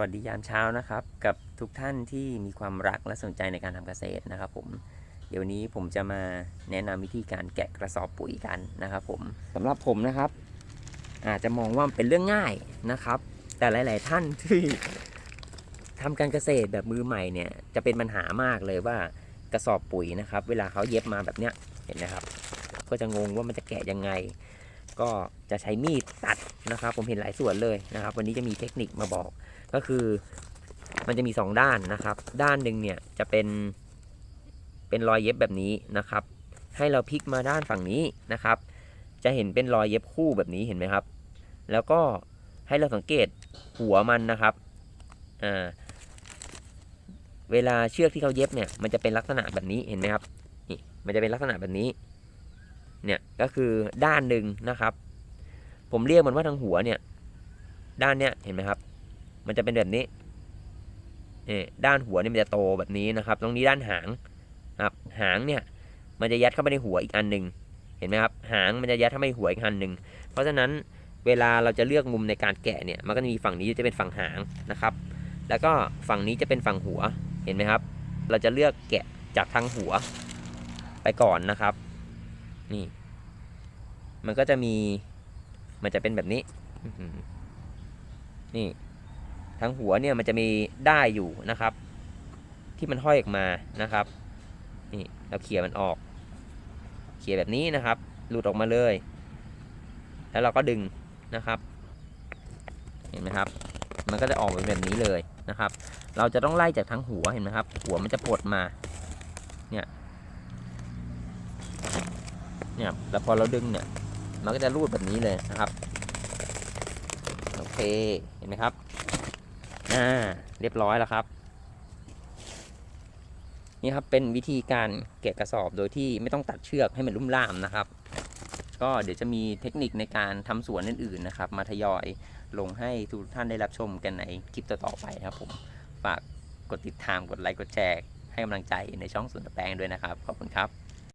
สวัสดียามเช้านะครับ กับทุกท่านที่มีความรักและสนใจในการทำเกษตรนะครับผมเดี๋ยวนี้ผมจะมาแนะนำวิธีการแกะกระสอบปุ๋ยกันนะครับผมสำหรับผมนะครับอาจจะมองว่ามันเป็นเรื่องง่ายนะครับ แต่หลาย ๆ ท่านที่ทำการเกษตรแบบมือใหม่เนี่ยจะเป็นปัญหามากเลยว่ากระสอบปุ๋ยนะครับ เวลาเขาเย็บมาแบบเนี้ยเห็นนะครับ ก็จะงงว่ามันจะแกะยังไง ก็จะใช้มีดตัดนะครับ ผมเห็นหลายส่วนเลยนะครับ วันนี้จะมีเทคนิคมาบอก ก็คือมันจะมี 2 ด้านนะครับ ด้านหนึ่งเนี่ยจะเป็นเป็นรอยเย็บแบบนี้นะครับ ให้เราพลิกมาด้านฝั่งนี้นะครับ จะเห็นเป็นรอยเย็บคู่แบบนี้เห็นไหมครับ แล้วก็ให้เราสังเกตหัวมันนะครับอ่าเวลาเชือกที่เขาเย็บเนี่ยมันจะเป็นลักษณะแบบนี้เห็นไหมครับนี่มันจะเป็นลักษณะแบบนี้ เนี่ยก็คือด้านหนึ่งนะครับ ผมเรียกมันว่าทางหัวเนี่ย ด้านเนี้ยเห็นไหมครับ มันจะเป็นแบบนี้นี่ด้านหัวเนี่ยมันจะโตแบบนี้นะครับ ตรงนี้ด้านหางครับ หางเนี่ย มันจะยัดเข้าไปในหัวอีกอันหนึ่งเห็นไหมครับ หางมันจะยัดเข้าไปหัวอีกอันหนึ่งเพราะฉะนั้นเวลาเราจะเลือกมุมในการแกะเนี่ย มันก็จะมีฝั่งนี้จะเป็นฝั่งหางนะครับ แล้วก็ฝั่งนี้จะเป็นฝั่งหัว เห็นไหมครับ เราจะเลือกแกะจากทางหัวไปก่อนนะครับ นี่ มันก็จะมี มันจะเป็นแบบนี้ นี่ ทั้งหัวเนี่ยมันจะมีได้อยู่นะครับ ที่มันห้อยออกมานะครับ นี่เราเขี่ยมันออก เขี่ยแบบนี้นะครับ หลุดออกมาเลย แล้วเราก็ดึงนะครับ เห็นไหมครับ มันก็จะออกมาแบบนี้เลยนะครับ เราจะต้องไล่จากทั้งหัวเห็นไหมครับ หัวมันจะปลดมา เนี่ย เนี่ยแล้วพอเราดึงเนี่ย มันก็จะรูดแบบนี้เลยนะครับ โอเค เห็นไหมครับ อ่า เรียบร้อยแล้วครับ นี่ครับเป็นวิธีการแกะกระสอบโดยที่ไม่ต้องตัดเชือกให้มันลุ่มล่ามนะครับ ก็เดี๋ยวจะมีเทคนิคในการทำสวนอื่นๆนะครับ มาทยอยลงให้ทุกท่านได้รับชมกันในคลิปต่อๆไปครับผม ฝากกดติดตาม กดไลค์ กดแชร์ ให้กำลังใจในช่องสวนตะแปลงด้วยนะครับ ขอบคุณครับ